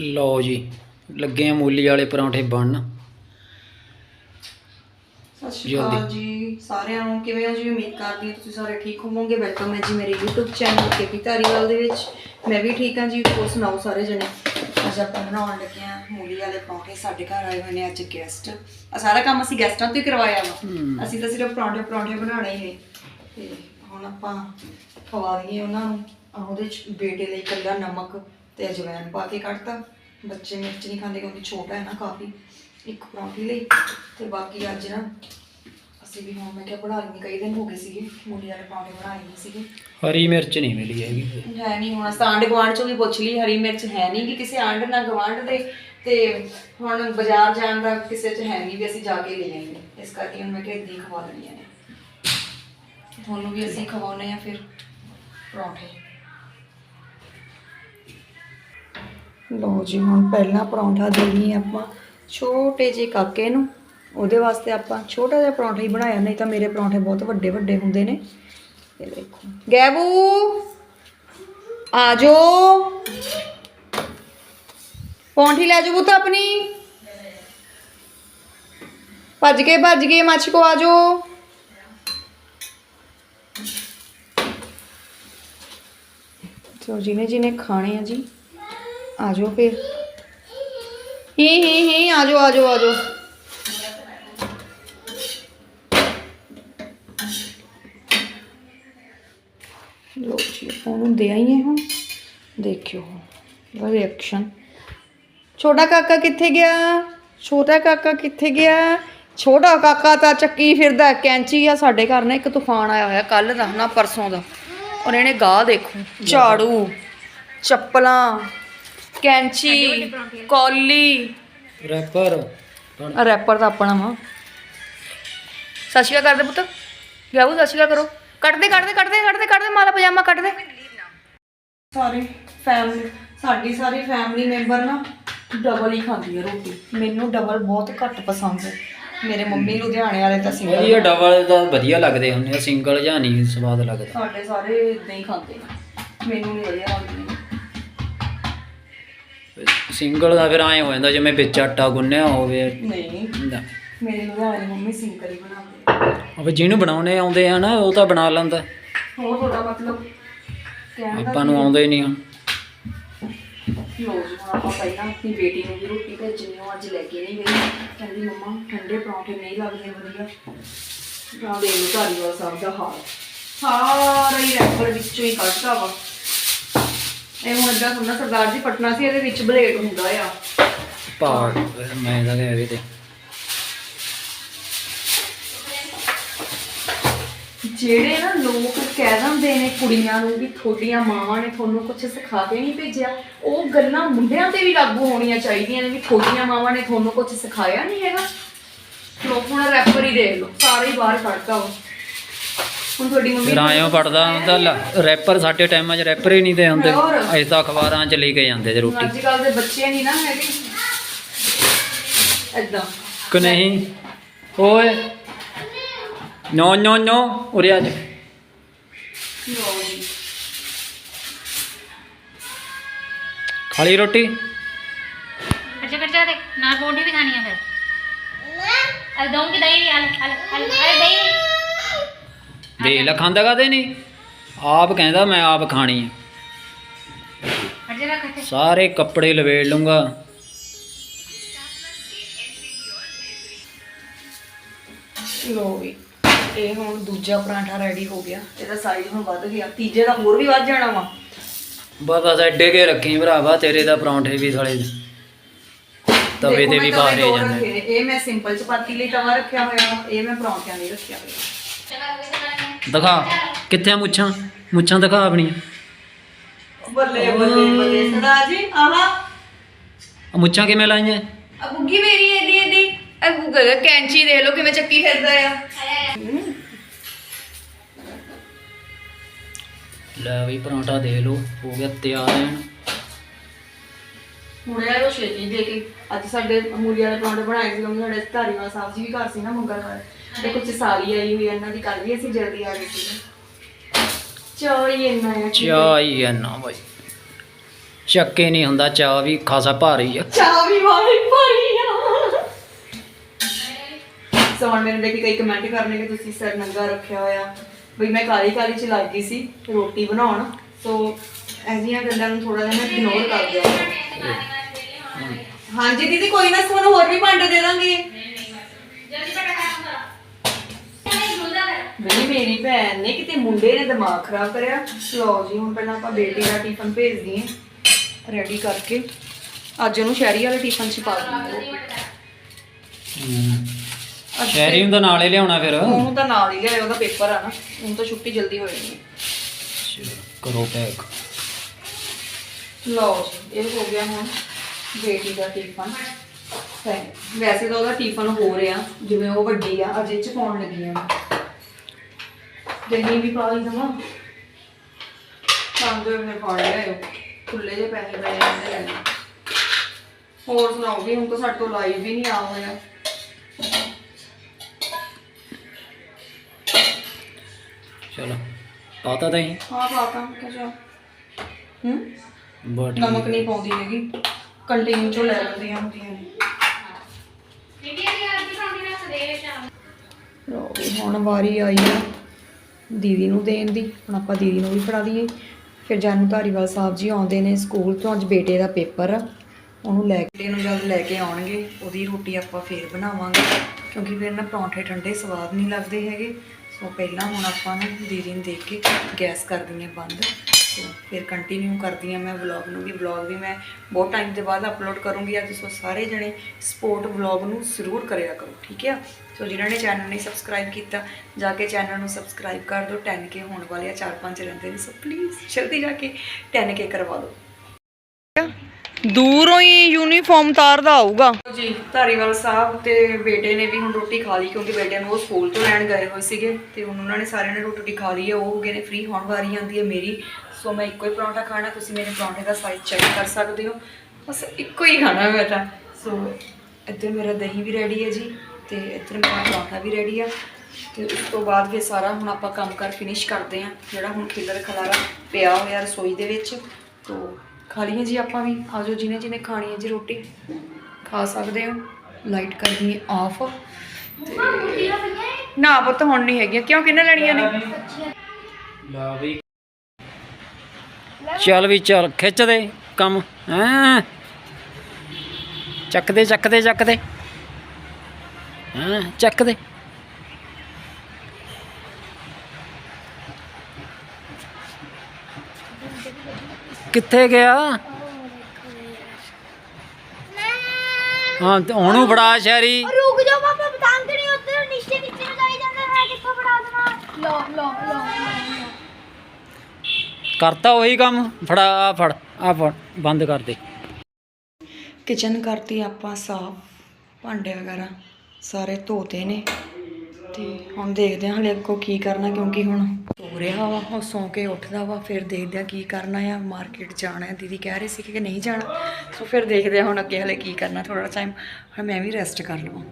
ਲਓ ਜੀ ਲੱਗੇ ਆ ਮੂਲੀ ਵਾਲੇ ਪਰੌਂਠੇ ਬਣਨ। ਸਤਿ ਸ਼੍ਰੀ ਅਕਾਲ ਜਲਦੀ। ਜੀ ਸਾਰਿਆਂ ਨੂੰ ਕਿਵੇਂ ਹੋ ਜੀ? ਉਮੀਦ ਕਰਦੀ ਹਾਂ ਤੁਸੀਂ ਸਾਰੇ ਠੀਕ ਹੋਵੋਗੇ। ਵੈਲਕਮ ਹੈ ਜੀ ਮੇਰੇ YouTube ਚੈਨਲ ਕੇਪੀ ਧਾਰੀਵਾਲ ਦੇ ਵਿੱਚ। ਮੈਂ ਵੀ ਠੀਕ ਹਾਂ ਜੀ ਹੋਰ ਸੁਣਾਓ ਸਾਰੇ ਜਣੇ? ਅੱਜ ਆਪਾਂ ਬਣਾਉਣ ਲੱਗੇ ਹਾਂ ਮੂਲੀ ਵਾਲੇ ਪਰੌਂਠੇ। ਸਾਡੇ ਘਰ ਆਏ ਹੋਏ ਨੇ ਅੱਜ ਗੈਸਟ ਆ ਸਾਰਾ ਕੰਮ ਅਸੀਂ ਗੈਸਟਾਂ ਤੋਂ ਹੀ ਕਰਵਾਇਆ ਵਾ। ਅਸੀਂ ਤਾਂ ਸਿਰਫ ਪਰੌਂਠੇ ਪਰੌਂਠੇ ਬਣਾਉਣੇ ਨੇ। ਤੇ ਹੁਣ ਆਪਾਂ ਖਵਾ ਦਈਏ ਉਹਨਾਂ ਨੂੰ। ਉਹਦੇ ਚ ਬੇਟੇ ਲਈ ਕੱਲਾ ਨਮਕ ਤੇ ਅਜਵਾਇਣ ਪਾ ਕੇ ਕੱਢਤਾ। ਬੱਚੇ ਮਿਰਚ ਨਹੀਂ ਖਾਂਦੇ ਕਿਉਂਕਿ ਛੋਟਾ ਹੈ ਨਾ ਕਾਫੀ ਇੱਕ ਪਰੌਂਠੀ ਲਈ। ਤੇ ਬਾਕੀ ਅੱਜ ਨਾ ਅਸੀਂ ਵੀ ਹੁਣ ਮੈਂ ਕਿਹਾ ਬਣਾ ਲਈ ਕਈ ਦਿਨ ਹੋ ਗਏ ਸੀਗੇ ਮੂਲੀ ਵਾਲੇ ਪਰੌਂਠੇ ਬਣਾਏ ਨਹੀਂ ਸੀਗੇ। ਹਰੀ ਮਿਰਚ ਨਹੀਂ ਮਿਲੀ ਹੈਗੀ। ਹੈ ਨਹੀਂ ਹੁਣ ਅਸੀਂ ਆਂਡ ਗਵਾਂਡ ਚੋਂ ਵੀ ਪੁੱਛ ਲਈ ਹਰੀ ਮਿਰਚ ਹੈ ਨਹੀਂ ਕਿ ਕਿਸੇ ਆਂਡ ਨਾ ਗਵਾਂਡ ਦੇ। ਤੇ ਹੁਣ ਬਾਜ਼ਾਰ ਜਾਣ ਦਾ ਕਿਸੇ ਚ ਹੈ ਨਹੀਂ ਵੀ ਅਸੀਂ ਜਾ ਕੇ ਲੈ ਆਈਏ। ਇਸ ਕਰਕੇ ਹੁਣ ਮੈਂ ਕਿਹਾ ਇੱਦਾਂ ਹੀ ਖਵਾ ਲੈਣੀਆਂ ਨੇ। ਤੁਹਾਨੂੰ ਵੀ ਅਸੀਂ ਖਵਾਉਨੇ ਆ ਫਿਰ ਪਰੌਂਠੇ। ਲਓ ਜੀ, ਹੁਣ ਪਹਿਲਾਂ ਪਰੌਂਠਾ ਦੇਣੀ ਆਪਾਂ। ਛੋਟੇ ਜਿਹੇ ਕਾਕੇ ਨੂੰ, ਉਹਦੇ ਵਾਸਤੇ ਆਪਾਂ ਛੋਟਾ ਜਿਹਾ ਪਰੌਂਠਾ ਹੀ ਬਣਾਇਆ, ਨਹੀਂ ਤਾਂ ਮੇਰੇ ਪਰੌਂਠੇ ਬਹੁਤ ਵੱਡੇ ਵੱਡੇ ਹੁੰਦੇ ਨੇ। ਇਹ ਦੇਖੋ। ਗੈਬੂ, ਆ ਜੋ ਪੌਂਠੀ ਲੈ ਜਾਓ ਪੁੱਤ ਆਪਣੀ। ਭੱਜ ਕੇ ਭੱਜ ਕੇ ਮੱਛ ਕੋ ਆ ਜਾਓ। ਚਲੋ ਜਿਹਨੇ ਜਿਹਨੇ ਖਾਣੇ ਆ ਜੀ। ਆ ਜਾਓ ਫਿਰ। ਹੀ ਹੀ ਹੀ, ਆ ਜਾਓ ਆ ਜਾਓ ਆ ਜਾਓ। ਲੋ ਜੀ ਉਹਨੂੰ ਦੇ ਆਈਏ ਹੁਣ। ਦੇਖਿਓ ਉਹਦਾ ਰਿਐਕਸ਼ਨ ਛੋਟਾ ਕਾਕਾ ਕਿੱਥੇ ਗਿਆ? ਛੋਟਾ ਕਾਕਾ ਕਿੱਥੇ ਗਿਆ? ਛੋਟਾ ਕਾਕਾ ਤਾਂ ਚੱਕੀ ਫਿਰਦਾ, ਕੈਂਚੀ ਆ ਸਾਡੇ ਘਰ ਨਾ, ਇੱਕ ਤੂਫਾਨ ਆਇਆ ਹੋਇਆ ਕੱਲ ਦਾ, ਨਾ ਪਰਸੋਂ ਦਾ। ਔਰ ਇਹਨੇ ਗਾਹ ਦੇਖੋ, ਝਾੜੂ, ਚੱਪਲਾਂ ਕੈਂਚੀ ਕੌਲੀ ਰੈਪਰ ਆ। ਰੈਪਰ। ਤਾਂ ਆਪਣਾ ਵਾ। ਸਤਿ ਸ਼੍ਰੀ ਅਕਾਲ ਕਰਦੇ ਪੁੱਤ। ਲਿਆਓ ਸਤਿ ਸ਼੍ਰੀ ਅਕਾਲ ਕਰੋ। ਕੱਟ ਦੇ ਕੱਟ ਦੇ ਕੱਟ ਦੇ ਕੱਟ ਦੇ ਕੱਟ ਦੇ ਮਾਲਾ ਪਜਾਮਾ ਕੱਟ ਦੇ। ਸਾਰੇ ਫੈਮਿਲੀ ਸਾਡੀ ਸਾਰੀ ਫੈਮਿਲੀ ਮੈਂਬਰ ਨਾ ਡਬਲ ਹੀ ਖਾਂਦੀ ਹੈ ਰੋਟੀ। ਮੈਨੂੰ ਡਬਲ ਬਹੁਤ ਘੱਟ ਪਸੰਦ ਹੈ। ਮੇਰੇ ਮੰਮੀ ਲੁਧਿਆਣੇ ਵਾਲੇ ਤਾਂ ਸਿੰਗਲ ਵਧੀਆ ਡਬਲ ਦਾ ਵਧੀਆ ਲੱਗਦੇ ਹੁੰਦੇ ਆ। ਸਿੰਗਲ ਜਾਂ ਨਹੀਂ ਸਵਾਦ ਲੱਗਦਾ। ਸਾਡੇ ਸਾਰੇ ਇਦਾਂ ਹੀ ਖਾਂਦੇ ਨੇ ਮੈਨੂੰ ਨਹੀਂ ਵਧੀਆ ਲੱਗਦੀ। ਸਿੰਗਲ ਦਾ ਫਿਰ ਐਂ ਹੋ ਜਾਂਦਾ ਜਿਵੇਂ ਵਿੱਚ ਆਟਾ ਗੁੰਨਿਆ ਹੋਵੇ। ਨਹੀਂ ਨਾ। ਮੇਰੇ ਦੀ ਮੰਮੀ ਸਿੰਗਲ ਹੀ ਬਣਾਉਂਦੇ। ਉਹ ਜਿਹਨੂੰ ਬਣਾਉਣੇ ਆਉਂਦੇ ਆ ਨਾ ਉਹ ਤਾਂ ਬਣਾ ਲੈਂਦਾ। ਹੋਰ ਤੁਹਾਡਾ ਮਤਲਬ ਆਪਾਂ ਨੂੰ ਆਉਂਦੇ ਹੀ ਨਹੀਂ ਆ। ਲੋ ਜੀ ਹੁਣ ਆਪਾਂ ਪਹਿਲਾਂ ਆਪਣੀ ਬੇਟੀ ਨੂੰ ਵੀ ਰੋਟੀ ਭੇਜਣੀ ਉਹ ਅੱਜ ਲੈ ਕੇ ਨਹੀਂ ਗਈ। ਕਹਿੰਦੀ ਮੰਮਾ ਠੰਡੇ ਪਰੌਂਠੇ ਨਹੀਂ ਲੱਗਦੇ ਵਧੀਆ। ਨਾ ਦੇ ਲੋ ਧਾਰੀਵਾਲ ਸਾਹਿਬ ਦਾ ਹਾਲ। ਸਾਰਾ ਹੀ ਰੈਪਰ ਵਿੱਚੋਂ ਹੀ ਕੱਢਦਾ ਵਾ। ਇਹ ਹੁਣ ਏਦਾਂ ਸੁਣਨਾ ਸਰਦਾਰ ਜੀ ਪਟਨਾ ਸੀ ਇਹਦੇ ਵਿੱਚ ਬਲੇਡ ਹੁੰਦਾ ਆ। ਪਾੜ ਮੈਂ ਤਾਂ ਕਹਿ ਤੇ। ਜਿਹੜੇ ਨਾ ਲੋਕ ਕਹਿ ਦਿੰਦੇ ਨੇ ਕੁੜੀਆਂ ਨੂੰ ਵੀ ਤੁਹਾਡੀਆਂ ਮਾਵਾਂ ਨੇ ਤੁਹਾਨੂੰ ਕੁਝ ਸਿਖਾ ਕੇ ਨਹੀਂ ਭੇਜਿਆ ਉਹ ਗੱਲਾਂ ਮੁੰਡਿਆਂ ਤੇ ਵੀ ਲਾਗੂ ਹੋਣੀਆਂ ਚਾਹੀਦੀਆਂ ਨੇ ਵੀ ਤੁਹਾਡੀਆਂ ਮਾਵਾਂ ਨੇ ਤੁਹਾਨੂੰ ਕੁਝ ਸਿਖਾਇਆ ਨਹੀਂ ਹੈਗਾ। ਲੋ ਹੁਣ ਰੈਪਰ ਹੀ ਦੇਖ ਲਓ ਸਾਰੇ ਹੀ ਬਾਹਰ ਕੱਢਦਾ ਉਹ। ਰਾਇਓ ਪੜਦਾ ਹੁੰਦਾ ਰੈਪਰ ਸਾਡੇ ਟਾਈਮਾਂ 'ਚ ਰੈਪਰ ਹੀ ਨਹੀਂ ਤੇ ਹੁੰਦੇ ਅਸੀਂ ਤਾਂ ਅਖਬਾਰਾਂ 'ਚ ਲੈ ਕੇ ਜਾਂਦੇ ਤੇ ਰੋਟੀ। ਅੱਜ ਕੱਲ ਦੇ ਬੱਚੇ ਨਹੀਂ ਨਾ ਹੈਗੇ। ਐਦਾਂ ਕਿ ਨਹੀਂ? ਓਏ। ਖਾਲੀ ਰੋਟੀ? ਅੱਛਾ ਕੱਟਾ ਦੇ। ਨਾ ਕੋਡੀ ਵੀ ਖਾਣੀ ਆ ਫਿਰ ਅਲ ਦਊਂਗੀ ਦਹੀਂ ਵੀ ਅਲ ਅਲ ਅਲ ਦਹੀਂ ਦੇ ਲੈ ਖਾਂਦਾ ਕਾਦੇ ਨਹੀਂ? ਆਪ ਕਹਿੰਦਾ ਮੈਂ ਆਪ ਖਾਣੀ ਹੈ ਸਾਰੇ ਕੱਪੜੇ ਲਵੇੜ ਲੂੰਗਾ ਇਹ ਹੁਣ ਦੂਜਾ ਪਰਾਂਠਾ ਰੈਡੀ ਹੋ ਗਿਆ। ਇਹਦਾ ਸਾਈਜ਼ ਹੁਣ ਵੱਧ ਗਿਆ। ਤੀਜੇ ਦਾ ਹੋਰ ਵੀ ਵੱਧ ਜਾਣਾ ਵਾ। ਬਾਬਾ ਐਡੇ ਕੇ ਰੱਖੀ ਭਰਾਵਾ ਤੇਰੇ ਦਾ ਪਰੌਂਠੇ ਵੀ ਸਾਲੇ ਤਵੇ ਤੇ ਵੀ ਬਾਹਰ ਜਾਂਦੇ ਇਹ ਮੈਂ ਸਿੰਪਲ ਚਪਾਤੀ ਲਈ ਤਵਾ ਰੱਖਿਆ ਹੋਇਆ ਇਹ ਮੈਂ ਪਰੌਂਠਿਆਂ ਲਈ ਰੱਖਿਆ ਹੋਇਆ। ਦਿਖਾ ਕਿੱਥੇ ਆ ਮੁੱਛਾਂ? ਮੁੱਛਾਂ ਦਿਖਾ ਆਪਣੀਆਂ। ਬੱਲੇ ਬੱਲੇ ਬੱਲੇ ਸਦਾ ਜੀ ਆਹਾ ਆ ਮੁੱਛਾਂ ਕਿਵੇਂ ਲਾਈਆਂ? ਆ ਗੁੱਗੀ ਮੇਰੀ ਇਹਦੀ ਇਹਦੀ। ਇਹ ਗੂਗਲ ਕੈਂਚੀ ਦੇਖ ਲਓ ਕਿਵੇਂ ਚੱਕੀ ਫਿਰਦਾ ਆ। ਲੈ ਬਈ ਪਰੌਂਠਾ ਦੇ ਲਓ ਹੋ ਗਿਆ ਤਿਆਰ ਐਨ ਮੁੜਿਆ ਉਹ ਛੇਤੀ ਦੇ ਕੇ ਅੱਜ ਸਾਡੇ ਮੂਲੀ ਵਾਲੇ ਪਰੌਂਠੇ ਬਣਾਏ ਸੀ ਕਿਉਂਕਿ ਸਾਡੇ ਧਾਰੀਵਾਲ ਸਾਹਿਬ ਜੀ ਵੀ ਘਰ ਸੀ ਨਾ ਮੰਗਲਵਾਰ ਤੇ ਕੁਝ ਸਾਲੀ ਆਈ ਹੋਈ ਆ, ਇਹਨਾਂ ਦੀ ਕੱਲ ਵੀ ਅਸੀਂ ਜਲਦੀ ਆ ਗਏ ਸੀ। ਚਾਹ ਹੀ ਇੰਨਾ ਆ ਕਿ ਚਾਹ ਹੀ ਐ ਨਾ ਬਾਈ। ਚੱਕੇ ਨਹੀਂ ਹੁੰਦਾ ਚਾਹ ਵੀ ਖਾਸਾ ਭਾਰੀ ਆ। ਚਾਹ ਵੀ ਵਾਲੀ ਭਾਰੀ ਆ। ਸੋ ਹੁਣ ਮੈਨੂੰ ਦੇਖੀ ਕਈ ਕਮੈਂਟ ਕਰਨੇ ਕਿ ਤੁਸੀਂ ਸਿਰ ਨੰਗਾ ਰੱਖਿਆ ਹੋਇਆ। ਬਈ ਮੈਂ ਕਾਲੀ ਕਾਲੀ ਚ ਲੱਗ ਗਈ ਸੀ ਰੋਟੀ ਬਣਾਉਣ। ਸੋ ਐਸੀਆਂ ਗੱਲਾਂ ਨੂੰ ਥੋੜਾ ਜਿਹਾ ਇਗਨੋਰ ਕਰ ਦਿਆ। ਹਾਂਜੀ ਦੀਦੀ ਕੋਈ ਨਾ ਤੁਹਾਨੂੰ ਹੋਰ ਵੀ ਭਾਂਡੇ ਦੇ ਦਾਂਗੇ। ਮੇਰੀ ਮੇਰੀ ਭੈਣ ਨੇ ਕਿਤੇ ਮੁੰਡੇ ਨੇ ਦਿਮਾਗ ਖਰਾਬ ਕਰਿਆ। ਲਓ ਜੀ ਹੁਣ ਪਹਿਲਾਂ ਆਪਾਂ ਬੇਟੀ ਦਾ ਟਿਫਨ ਭੇਜ ਦਈਏ ਰੈਡੀ ਕਰਕੇ। ਅੱਜ ਉਹਨੂੰ ਸ਼ਹਿਰੀ ਵਾਲੇ ਟਿਫਨ ਚ ਪਾ ਦਿੰਦੇ ਅੱਜ ਸ਼ਹਿਰੀ ਨੂੰ ਤਾਂ ਨਾਲੇ ਲਿਆਉਣਾ ਫਿਰ। ਉਹਨੂੰ ਤਾਂ ਨਾਲ ਹੀ ਲਿਆਏ ਉਹਦਾ ਪੇਪਰ ਆ ਨਾ। ਉਹਨੂੰ ਤਾਂ ਛੁੱਟੀ ਜਲਦੀ ਹੋ ਜਾਣੀ ਹੈ। ਕਰੋ ਪੈਕ। ਲਓ ਜੀ ਇਹ ਹੋ ਗਿਆ ਹੁਣ। ਬੇਟੀ ਦਾ ਟਿਫਨ। ਹੈ ਵੈਸੇ ਤਾਂ ਉਹਦਾ ਟਿਫਨ ਹੋ ਰਿਹਾ ਜਿਵੇਂ ਉਹ ਵੱਡੀ ਆ ਅਜੇ ਚ ਪਾਉਣ ਲੱਗੀ ਆ। ਦਹੀਂ ਵੀ ਪਾ ਲਈ ਦਵਾਂ। ਤਾਂ ਜੋ ਮੈਂ ਪਾ ਲਿਆ ਉਹ ਖੁੱਲੇ ਜੇ ਪੈਸੇ ਪਏ ਜਾਂਦੇ ਲੈ। ਹੋਰ ਸੁਣਾਓ ਵੀ ਹੁਣ ਤਾਂ ਸਾਡੇ ਤੋਂ ਲਾਈਵ ਵੀ ਨਹੀਂ ਆ। ਹੋਇਆ ਚਲੋ ਪਾਤਾ ਤਾਂ ਹੀ ਹਾਂ ਪਾਤਾ। ਕਿਹਾ ਹੂੰ? ਬਟ ਨਮਕ ਨਹੀਂ ਪਾਉਂਦੀ ਹੈਗੀ। ਕੰਟੀਨ ਚੋਂ ਲੈ ਲੈਂਦੀਆਂ ਹੁੰਦੀਆਂ ਨੇ। ਲਓ ਵੀ ਹੁਣ ਵਾਰੀ ਆਈ ਆ ਦੀਦੀ ਨੂੰ ਦੇਣ ਦੀ। ਹੁਣ ਆਪਾਂ ਦੀਦੀ ਨੂੰ ਵੀ ਫੜਾ ਦਈਏ। ਫਿਰ ਜਾਨੂ ਧਾਰੀਵਾਲ ਸਾਹਿਬ ਜੀ ਆਉਂਦੇ ਨੇ ਸਕੂਲ ਤੋਂ, ਅੱਜ ਬੇਟੇ ਦਾ ਪੇਪਰ। ਆ ਉਹਨੂੰ ਲੈ ਕੇ ਨੂੰ ਜਦ ਲੈ ਕੇ ਆਉਣਗੇ, ਉਹਦੀ ਰੋਟੀ ਆਪਾਂ ਫੇਰ ਬਣਾਵਾਂਗੇ। ਕਿਉਂਕਿ ਫਿਰ ਨਾ ਪਰੌਂਠੇ ਠੰਡੇ ਸਵਾਦ ਨਹੀਂ ਲੱਗਦੇ ਹੈਗੇ। ਸੋ ਪਹਿਲਾਂ ਹੁਣ ਆਪਾਂ ਨੂੰ ਦੀਦੀ ਨੂੰ ਦੇਖ ਕੇ ਗੈਸ ਕਰ ਦਈਏ ਬੰਦ। ਫਿਰ ਕੰਟੀਨਿਊ ਕਰਦੀ ਹਾਂ ਮੈਂ ਵਲੌਗ ਨੂੰ ਵੀ। ਵਲੌਗ ਵੀ ਮੈਂ ਬਹੁਤ ਟਾਈਮ ਦੇ ਬਾਅਦ ਅਪਲੋਡ ਕਰੂੰਗੀ। ਅੱਜ ਸੋ ਸਾਰੇ ਜਣੇ ਸਪੋਰਟ ਵਲੌਗ ਨੂੰ ਜ਼ਰੂਰ ਕਰਿਆ ਕਰੋ, ਠੀਕ ਹੈ ਸੋ ਜਿਨ੍ਹਾਂ ਨੇ ਚੈਨਲ ਨਹੀਂ ਸਬਸਕ੍ਰਾਈਬ ਕੀਤਾ, ਜਾ ਕੇ ਚੈਨਲ ਨੂੰ ਸਬਸਕ੍ਰਾਈਬ ਕਰ ਦਿਓ। 10k ਹੋਣ ਵਾਲੇ ਆ 4-5 ਰਹਿੰਦੇ ਨੇ। ਸੋ ਪਲੀਜ਼ ਜਲਦੀ ਜਾ ਕੇ 10k ਕਰਵਾ ਦਿਓ। ਦੂਰੋਂ ਹੀ ਯੂਨੀਫਾਰਮ ਤਾਰਦਾ ਆਊਗਾ। ਜੀ, ਧਾਰੀਵਾਲ ਸਾਹਿਬ ਤੇ ਬੇਟੇ ਨੇ ਵੀ ਹੁਣ ਰੋਟੀ ਖਾ ਲਈ, ਕਿਉਂਕਿ ਬੇਟੇ ਨੂੰ ਉਹ ਸਕੂਲ ਤੋਂ ਲੈਣ ਗਏ ਹੋਏ ਸੀਗੇ ਤੇ ਹੁਣ ਉਹਨਾਂ ਨੇ ਸਾਰਿਆਂ ਨੇ ਰੋਟੀ ਖਾ ਲਈ ਹੈ ਉਹ ਹੋ ਗਏ ਨੇ ਫ੍ਰੀ ਹੋਣ ਵਾਰੀ ਆਂਦੀ ਹੈ ਮੇਰੀ। ਸੋ ਮੈਂ ਇੱਕੋ ਹੀ ਪਰੌਂਠਾ ਖਾਣਾ ਤੁਸੀਂ ਮੇਰੇ ਪਰੌਂਠੇ ਦਾ ਸਾਈਜ਼ ਚੈੱਕ ਕਰ ਸਕਦੇ ਹੋ। ਬਸ ਇੱਕੋ ਹੀ ਖਾਣਾ ਮੈਂ ਤਾਂ। ਸੋ ਇੱਧਰ ਮੇਰਾ ਦਹੀਂ ਵੀ ਰੈਡੀ ਹੈ ਜੀ ਤੇ ਇੱਧਰ ਮੇਰਾ ਪਰੌਂਠਾ ਵੀ ਰੈਡੀ ਆ। ਤੇ ਉਸ ਤੋਂ ਬਾਅਦ ਫਿਰ ਸਾਰਾ ਹੁਣ ਆਪਾਂ ਕੰਮ ਕਰ ਫਿਨਿਸ਼ ਕਰਦੇ ਆ ਜਿਹੜਾ ਹੁਣ ਖਿਲਰ ਖਲਾਰਾ ਪਿਆ ਹੋਇਆ ਰਸੋਈ ਦੇ ਵਿੱਚ। ਤੋ ਖਾ ਲਈਏ ਜੀ ਆਪਾਂ ਵੀ। ਆਜੋ ਜਿਹਨੇ ਜਿਹਨੇ ਖਾਣੀ ਹੈ ਜੀ ਰੋਟੀ ਖਾ ਸਕਦੇ ਹੋ। ਲਾਈਟ ਕਰ ਦਈਏ ਆਫ ਨਾ ਪੁੱਤ ਹੁਣ ਨਹੀਂ ਹੈਗੀਆਂ। ਕਿਉਂ ਕਿੰਨੇ ਲੈਣੀਆਂ ਨੇ? ਲਾ ਵੀ। ਚੱਲ ਵੀ ਚੱਲ, ਖਿੱਚ ਦੇ ਕੰਮ, ਹਾਂ। ਚੱਕਦੇ ਚੱਕਦੇ ਚੱਕਦੇ। ਚੱਕ ਹਾਂ ਚੱਕ ਕਿੱਥੇ ਗਿਆ? ਹਾਂ, ਤੇ ਉਹਨੂੰ ਫੜਾ ਸ਼ਹਿਰੀ। ਰੁਕ ਜਾਓ ਪਾਪਾ ਪਤੰਗ ਨਹੀਂ ਉੱਧਰ ਨੀਚੇ ਨੀਚੇ ਜਾਈ ਜਾਂਦਾ ਹੈ ਕਿੱਥੋਂ ਫੜਾ ਦੇਣਾ ਲੋ ਲੋ ਲੋ ਕਰਤਾ ਉਹੀ ਕੰਮ? ਫੜਾ, ਆ ਫੜ ਆ ਫੜ, ਬੰਦ ਕਰ ਦੇ। ਕਿਚਨ ਕਰਤੀ ਆਪਾਂ ਸਾਫ਼, ਭਾਂਡੇ ਵਗੈਰਾ ਸਾਰੇ ਧੋਤੇ ਨੇ। ਤੇ ਹੁਣ ਦੇਖਦੇ ਹਾਂ ਹਲੇ ਅੱਗੋਂ ਕੀ ਕਰਨਾ, ਕਿਉਂਕਿ ਹੁਣ ਸੋ ਰਿਹਾ ਵਾ, ਉਹ ਸੌਂ ਕੇ ਉੱਠਦਾ ਵਾ, ਫਿਰ ਦੇਖਦੇ ਹਾਂ ਕੀ ਕਰਨਾ ਆ। ਮਾਰਕੀਟ ਜਾਣਾ ਹੈ, ਦੀਦੀ ਕਹਿ ਰਹੇ ਸੀ ਕਿ ਨਹੀਂ ਜਾਣਾ। ਸੋ ਫਿਰ ਦੇਖਦੇ ਹਾਂ ਹੁਣ ਅੱਗੇ ਹਲੇ ਕੀ ਕਰਨਾ ਥੋੜਾ ਟਾਈਮ ਹੁਣ ਮੈਂ ਵੀ ਰੈਸਟ ਕਰ ਲਵਾਂ।